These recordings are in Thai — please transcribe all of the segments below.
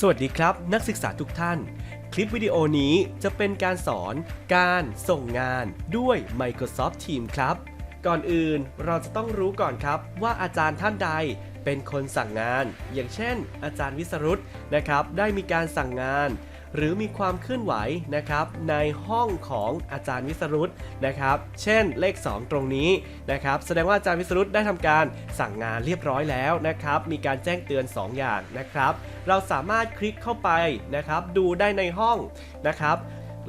สวัสดีครับ นักศึกษาทุกท่าน คลิปวิดีโอนี้จะเป็นการสอนการส่งงานด้วย Microsoft Teams ครับ ก่อนอื่นเราจะต้องรู้ก่อนครับว่าอาจารย์ท่านใดเป็นคนสั่งงาน อย่างเช่น อาจารย์วิสรุตนะครับ ได้มีการสั่งงาน หรือมีความเคลื่อนไหวนะครับในห้องของอาจารย์วิสรุตนะครับเช่นเลข 2 ตรงนี้นะครับแสดงว่าอาจารย์วิสรุตได้ทำการสั่งงานเรียบร้อยแล้วนะครับมีการแจ้งเตือน 2 อย่างนะครับ เราสามารถคลิกเข้าไปนะครับดูได้ในห้องนะครับ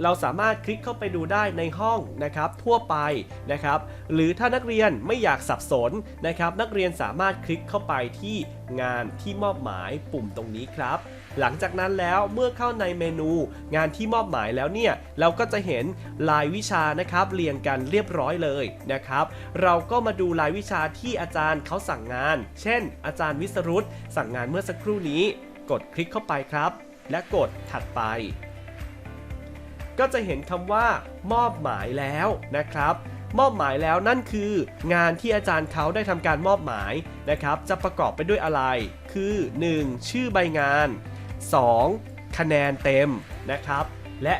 เราสามารถคลิกเข้าไปดูได้ในห้องนะครับทั่วไปนะครับหรือถ้านักเรียนไม่อยากสับสนนะครับ นักเรียนสามารถคลิกเข้าไปที่งานที่มอบหมายปุ่มตรงนี้ครับ หลังจากนั้นแล้วเมื่อเข้าในเมนูงานที่มอบหมายแล้วเนี่ย เราก็จะเห็นรายวิชานะครับเรียงกันเรียบร้อยเลยนะครับ เราก็มาดูรายวิชาที่อาจารย์เขาสั่งงาน เช่น อาจารย์วิสรุตสั่งงานเมื่อสักครู่นี้ กดคลิกเข้าไปครับ และกดถัดไปก็จะเห็นคำว่ามอบหมายแล้วนะครับ มอบหมายแล้วนั่นคืองานที่อาจารย์เขาได้ทำการมอบหมายนะครับ จะประกอบไปด้วยอะไร คือ 1. ชื่อใบงาน 2. คะแนนเต็มนะครับ และ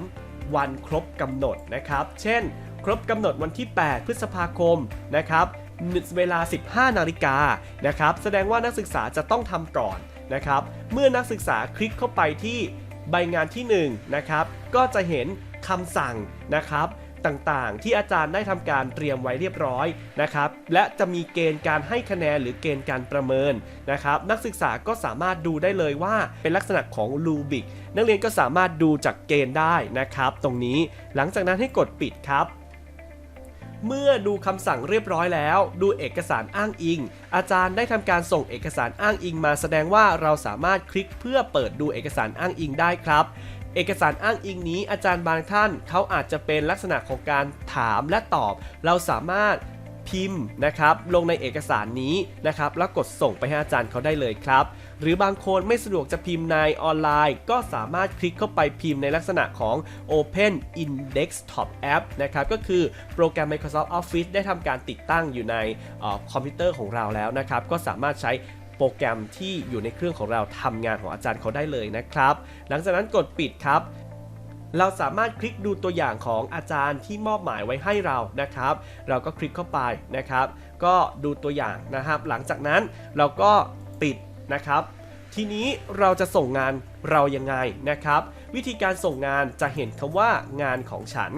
3. วันครบกำหนดนะครับ เช่น ครบกำหนดวันที่ 8 พฤษภาคมนะครับเวลา 15 นาฬิกานะครับ แสดงว่านักศึกษาจะต้องทำก่อนนะครับ เมื่อนักศึกษาคลิกเข้าไปที่ใบงานที่1นะครับ ก็จะเห็นคำสั่งนะครับ ต่างๆ ที่อาจารย์ได้ทำการเตรียมไว้เรียบร้อยนะครับและจะมีเกณฑ์การให้คะแนนหรือเกณฑ์การประเมินนะครับนักศึกษาก็สามารถดูได้เลยว่าเป็นลักษณะของรูบิกนักเรียนก็สามารถดูจากเกณฑ์ได้นะครับตรงนี้หลังจากนั้นให้กดปิดครับเมื่อดูคำสั่งเรียบร้อยแล้ว ดูเอกสารอ้างอิง อาจารย์ได้ทำการส่งเอกสารอ้างอิงมาแสดงว่าเราสามารถคลิกเพื่อเปิดดูเอกสารอ้างอิงได้ครับ เอกสารอ้างอิงนี้อาจารย์บางท่านเขาอาจจะเป็นลักษณะของการถามและตอบ เราสามารถพิมพ์นะครับลงในเอกสารนี้นะครับแล้วกดส่งไปให้อาจารย์เขาได้เลยครับ หรือบางคนไม่สะดวกจะพิมพ์ในออนไลน์ ก็สามารถคลิกเข้าไปพิมพ์ในลักษณะของ Open in Desktop App นะครับก็คือโปรแกรม Microsoft Office ได้ทำการติดตั้งอยู่ในออคอมพิวเตอร์ของเราแล้วนะครับ ก็สามารถใช้ โปรแกรมที่อยู่ในเครื่องของเราทำงานของอาจารย์เขาได้เลยนะครับ หลังจากนั้นกดปิดครับเราสามารถคลิกดูตัวอย่างของอาจารย์ที่มอบหมายไว้ให้เรานะครับ เราก็คลิกเข้าไปนะครับ ก็ดูตัวอย่างนะครับ หลังจากนั้นเราก็ปิดนะครับ ทีนี้เราจะส่งงานเรายังไงนะครับ วิธีการส่งงานจะเห็นคำว่างานของฉัน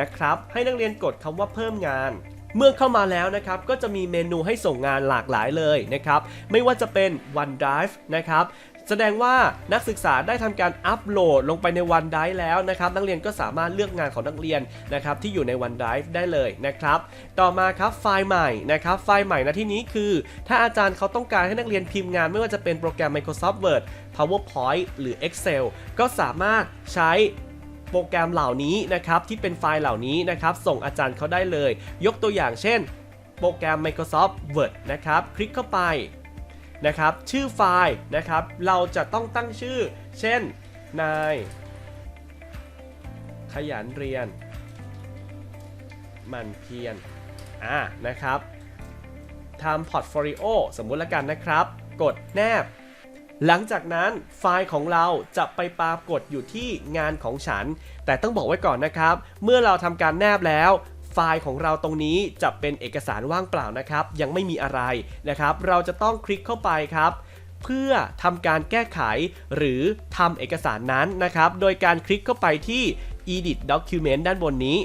นะครับ ให้นักเรียนกดคำว่าเพิ่มงาน เมื่อเข้ามาแล้วนะครับก็จะมีเมนูให้ส่งงานหลากหลายเลยนะครับไม่ว่าจะเป็น OneDrive นะครับแสดงว่านักศึกษาได้ทำการอัปโหลดลงไปใน OneDrive แล้วนะครับ นักเรียนก็สามารถเลือกงานของนักเรียนนะครับที่อยู่ใน OneDrive ได้เลยนะครับ ต่อมาครับไฟล์ใหม่นะครับไฟล์ใหม่ณที่นี้คือ ถ้าอาจารย์เขาต้องการให้นักเรียนพิมพ์งาน ไม่ว่าจะเป็นโปรแกรม Microsoft Word PowerPoint หรือ Excel ก็สามารถใช้ โปรแกรมเหล่านี้นะครับที่เป็นไฟล์เหล่านี้นะครับส่งอาจารย์เขาได้เลย ยกตัวอย่างเช่น โปรแกรม Microsoft Word นะครับคลิกเข้าไปนะครับชื่อไฟล์นะครับเราจะต้องตั้งชื่อ เช่นนายขยันเรียน มันเพียรอ่านะครับทำพอร์ตโฟลิโอสมมุติละกันนะครับ กดแนบ หลังจากนั้นไฟล์ของเราจะไปปรากฏอยู่ที่งานของฉัน แต่ต้องบอกไว้ก่อนนะครับ เมื่อเราทำการแนบแล้วไฟล์ของเราตรงนี้จะเป็นเอกสารว่างเปล่านะครับ ยังไม่มีอะไรนะครับ เราจะต้องคลิกเข้าไปครับ เพื่อทำการแก้ไขหรือทำเอกสารนั้นนะครับ โดยการคลิกเข้าไปที่ edit document ด้านบนนี้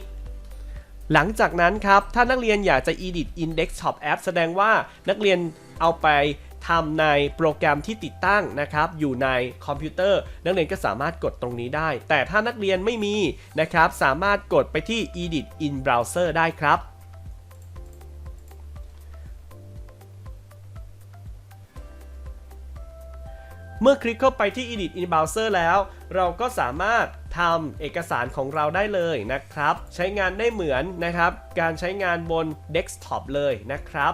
หลังจากนั้นครับ ถ้านักเรียนอยากจะ edit index top app แสดงว่านักเรียนเอาไป ทำในโปรแกรมที่ติดตั้งนะครับอยู่ในคอมพิวเตอร์ นักเรียนก็สามารถกดตรงนี้ได้ แต่ถ้านักเรียนไม่มีนะครับสามารถกดไปที่ edit in browser ได้ครับเมื่อคลิกเข้าไปที่ Edit in Browser แล้ว เราก็สามารถทำเอกสารของเราได้เลยนะครับ ใช้งานได้เหมือนนะครับ การใช้งานบน Desktop เลยนะครับ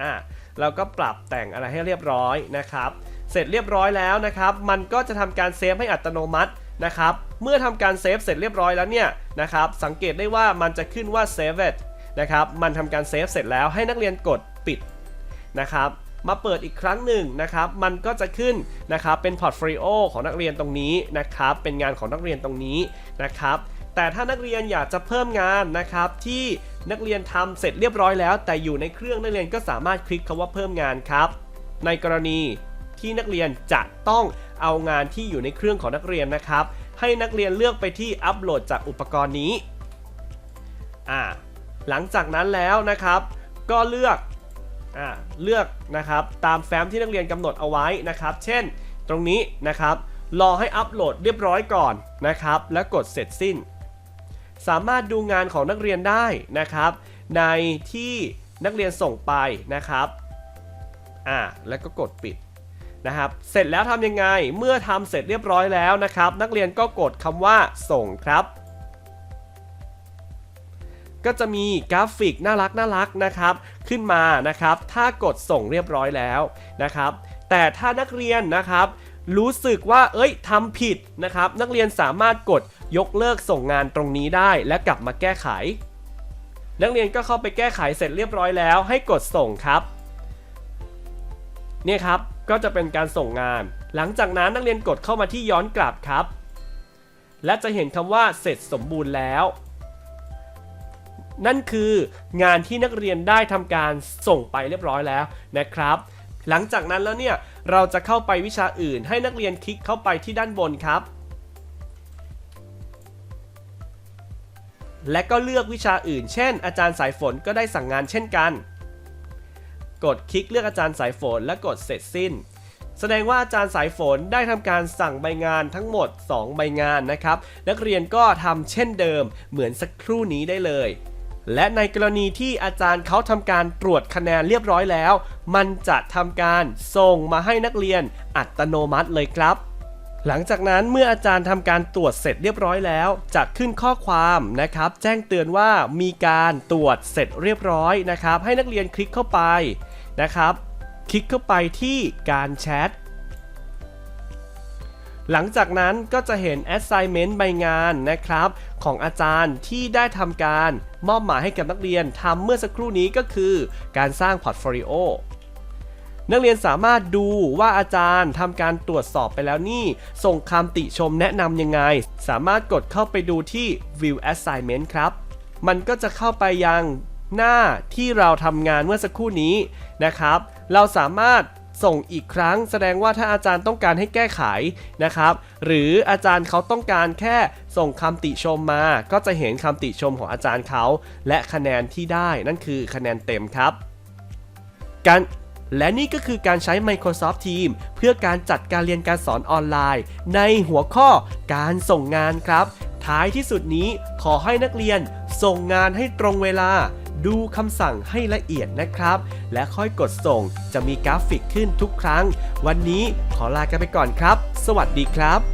อ่า เราก็ปรับแต่งอะไรให้เรียบร้อยนะครับ เสร็จเรียบร้อยแล้วนะครับ มันก็จะทำการเซฟให้อัตโนมัตินะครับ เมื่อทำการเซฟเสร็จเรียบร้อยแล้วเนี่ยนะครับ สังเกตได้ว่ามันจะขึ้นว่า Save it นะครับ มันทำการเซฟเสร็จแล้วให้นักเรียนกดปิดนะครับ มาเปิดอีกครั้งหนึ่งนะครับ มันก็จะขึ้นนะครับ เป็นพอร์ตโฟลิโอของนักเรียนตรงนี้นะครับ เป็นงานของนักเรียนตรงนี้นะครับ แต่ถ้านักเรียนอยากจะเพิ่มงานนะครับที่นักเรียนทำเสร็จเรียบร้อยแล้ว แต่อยู่ในเครื่องนักเรียนก็สามารถคลิกคำว่าเพิ่มงานครับ ในกรณีที่นักเรียนจะต้องเอางานที่อยู่ในเครื่องของนักเรียนนะครับ ให้นักเรียนเลือกไปที่อัปโหลดจากอุปกรณ์นี้อ่าหลังจากนั้นแล้วนะครับ ก็เลือกอ่าเลือกนะครับตามแฟ้มที่นักเรียนกำหนดเอาไว้นะครับ เช่น ตรงนี้นะครับรอให้อัปโหลดเรียบร้อยก่อนนะครับ แล้วกดเสร็จสิ้น สามารถดูงานของนักเรียนได้นะครับ ในที่นักเรียนส่งไปนะครับอ่าแล้วก็กดปิดนะครับ เสร็จแล้วทำยังไงเมื่อทำเสร็จเรียบร้อยแล้วนะครับ นักเรียนก็กดคำว่าส่งครับ ก็จะมีกราฟิกน่ารักน่ารักนะครับ ขึ้นมานะครับ ถ้ากดส่งเรียบร้อยแล้วนะครับ แต่ถ้านักเรียนนะครับ รู้สึกว่าเอ้ยทำผิดนะครับ นักเรียนสามารถกดยกเลิกส่งงานตรงนี้ได้และกลับมาแก้ไข นักเรียนก็เข้าไปแก้ไขเสร็จเรียบร้อยแล้ว ให้กดส่งครับเนี่ยครับก็จะเป็นการส่งงาน หลังจากนั้นนักเรียนกดเข้ามาที่ย้อนกลับครับ และจะเห็นคำว่าเสร็จสมบูรณ์แล้ว นั่นคืองานที่นักเรียนได้ทำการส่งไปเรียบร้อยแล้วนะครับ หลังจากนั้นแล้วเนี่ยเราจะเข้าไปวิชาอื่น ให้นักเรียนคลิกเข้าไปที่ด้านบนครับ และก็เลือกวิชาอื่น เช่น อาจารย์สายฝนก็ได้สั่งงานเช่นกัน กดคลิกเลือกอาจารย์สายฝนและกดเสร็จสิ้น แสดงว่าอาจารย์สายฝนได้ทำการสั่งใบงานทั้งหมด 2 ใบงานนะครับ นักเรียนก็ทำเช่นเดิมเหมือนสักครู่นี้ได้เลย และในกรณีที่อาจารย์เขาทำการตรวจคะแนนเรียบร้อยแล้ว มันจะทำการส่งมาให้นักเรียนอัตโนมัติเลยครับหลังจากนั้นเมื่ออาจารย์ทำการตรวจเสร็จเรียบร้อยแล้ว จะขึ้นข้อความนะครับ แจ้งเตือนว่ามีการตรวจเสร็จเรียบร้อยนะครับ ให้นักเรียนคลิกเข้าไปนะครับ คลิกเข้าไปที่การแชท หลังจากนั้นก็จะเห็น assignment ใบงานนะครับ ของอาจารย์ที่ได้ทำการมอบหมายให้กับนักเรียนทำเมื่อสักครู่นี้ก็คือการสร้างพอร์ตโฟลิโอนักเรียนสามารถดูว่าอาจารย์ทำการตรวจสอบไปแล้วนี่ ส่งคำติชมแนะนำยังไง สามารถกดเข้าไปดูที่ view assignment ครับ มันก็จะเข้าไปยังหน้าที่เราทำงานเมื่อสักครู่นี้นะครับ เราสามารถ ส่งอีกครั้ง แสดงว่าถ้าอาจารย์ต้องการให้แก้ไขนะครับ หรืออาจารย์เขาต้องการแค่ส่งคำติชมมา ก็จะเห็นคำติชมของอาจารย์เขา และคะแนนที่ได้นั่นคือคะแนนเต็มครับ การและนี่ก็คือการใช้ Microsoft Teams เพื่อการจัดการเรียนการสอนออนไลน์ ในหัวข้อการส่งงานครับ ท้ายที่สุดนี้ขอให้นักเรียนส่งงานให้ตรงเวลา ดูคำสั่งให้ละเอียดนะครับ และค่อยกดส่งจะมีกราฟิกขึ้นทุกครั้ง วันนี้ขอลากันไปก่อนครับ สวัสดีครับ